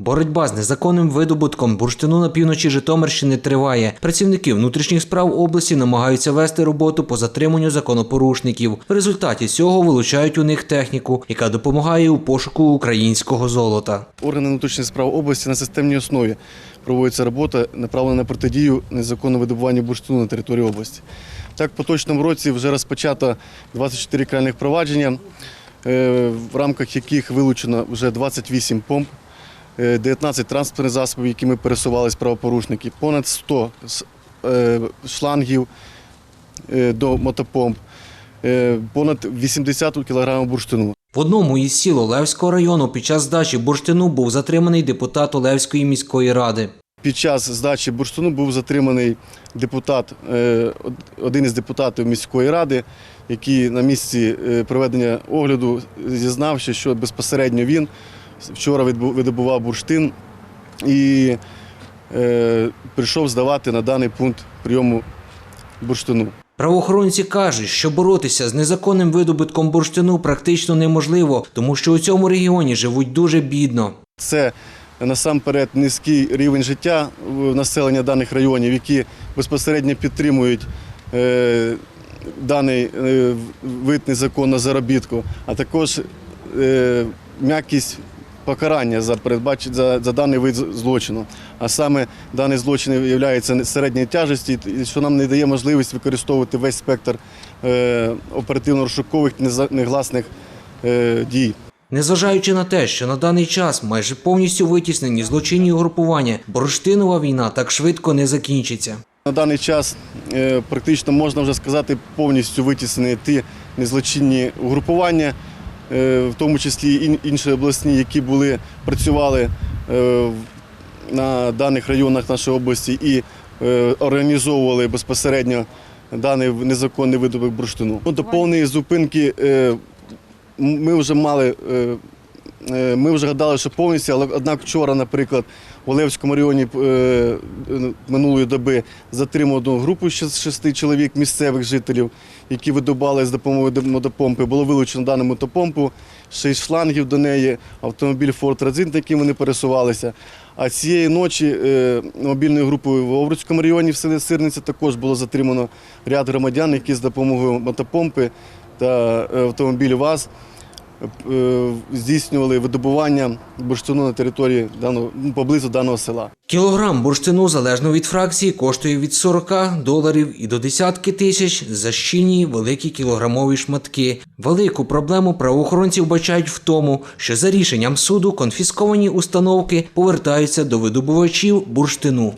Боротьба з незаконним видобутком бурштину на півночі Житомирщини триває. Працівники внутрішніх справ області намагаються вести роботу по затриманню законопорушників. В результаті цього вилучають у них техніку, яка допомагає у пошуку українського золота. Органи внутрішніх справ області на системній основі проводиться робота, направлена на протидію незаконному видобуванню бурштину на території області. Так, в поточному році вже розпочато 24 кримінальних провадження, е, в рамках яких вилучено вже 28 помп, 19 транспортних засобів, якими пересувались правопорушники, понад 100 е, шлангів е, до мотопомп, е, понад 80 кг бурштину. В одному із сіл Олевського району під час здачі бурштину був затриманий депутат Олевської міської ради. Під час здачі бурштину був затриманий депутат, один із депутатів міської ради, який на місці проведення огляду зізнався, що безпосередньо він вчора видобував бурштин і е, прийшов здавати на даний пункт прийому бурштину. Правоохоронці кажуть, що боротися з незаконним видобутком бурштину практично неможливо, тому що у цьому регіоні живуть дуже бідно. Це насамперед низький рівень життя в населення даних районів, які безпосередньо підтримують е, даний е, вид незаконного заробітку, а також е, м'якість покарання за, передбач... за, за даний вид злочину. А саме даний злочин є середньої тяжесті, що нам не дає можливість використовувати весь спектр е, оперативно-розшукових негласних е, дій. Незважаючи на те, що на даний час майже повністю витіснені злочинні угрупування, бурштинова війна так швидко не закінчиться. На даний час е, практично можна вже сказати повністю витіснені ті незлочинні угрупування, в тому числі інші обласні, які були працювали е, на даних районах нашої області і е, організовували безпосередньо даний незаконний видобуток бурштину. Ну, До повної зупинки е, ми вже мали. Е, Ми вже гадали, що повністю, але однак вчора, наприклад, в Олевському районі е, е, минулої доби затримав одну групу з шести чоловік місцевих жителів, які видобали з допомогою мотопомпи. Було вилучено дану мотопомпу, шість шлангів до неї, автомобіль Ford Transit, яким вони пересувалися. А цієї ночі мобільною групою в Овруцькому районі в селі Сирниця також було затримано ряд громадян, які з допомогою мотопомпи та автомобілю ВАЗ здійснювали видобування бурштину на території даного поблизу даного села. Кілограм бурштину залежно від фракції коштує від 40 доларів і до десятки тисяч за щільні великі кілограмові шматки. Велику проблему правоохоронці вбачають в тому, що за рішенням суду конфісковані установки повертаються до видобувачів бурштину.